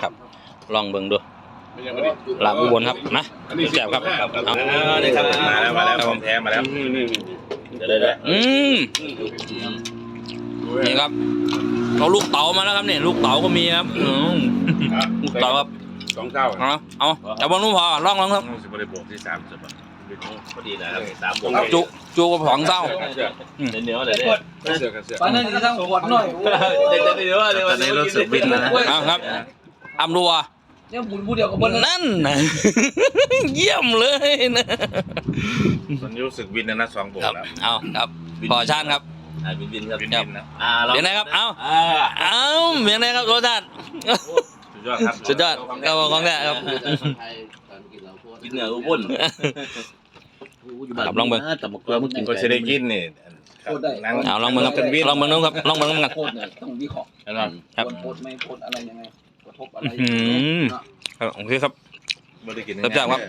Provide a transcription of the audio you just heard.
นะครับ ลองเบิ่งดูลาบอุบลครับมาแซ่บครับเอานี่ครับมาแล้วมาแล้วครับขผอมงแท้มาแล้วเดี๋ยวเดี๋ยวเดี๋ยวอืมนี่ครับเอาลูกเต๋ามาแล้วครับเนี่ยลูกเต๋าก็มีครับอืมลูกเต๋าครับสองเก้าเอาเอาเอาบอลนู้นพอลองลองครับสิบริบวกที่สามสิบพอดีนะครับสามบวกจุจุกับสองเศร้าเดี๋ยวเดี๋ยวเดี๋ยวเดี๋ยวเสือกันเสือปานนั้นที่ทั้งขวดหน่อยเดี๋ยวเดี๋ยวเดี๋ยวตอนนี้รู้สึกบินแล้วนะเอาครับ อำดัวเนี่ยบุญผู้เดียวกับบนนั้นนั่นนะเยี่ยมเลยนะตอนนี้รู้สึกวินนะนะสองบวกครับแล้วเอาครับพอชาติครับ อ่าบินบินครับวินวินนะอ่าเป็นไงครับเอาอ่าเอาเป็นไงครับรสชาติสุดยอดครับสุดยอดก็ของแท้ครับกินเหนืออุบลครับลองเบิ่ง แต่มะเขือมึงกินก็จะได้กินนี่นั่งเอาลองเบิ่งครับลองเบิ่งนู้นครับลองเบิ่งกันโคตรเนี่ยต้องวิเคราะห์ครับโคตรไม่โคตรอะไรยังไง กระทบอะไรอืมครับโอเคครับไม่ได้กินเริ่มจากครับ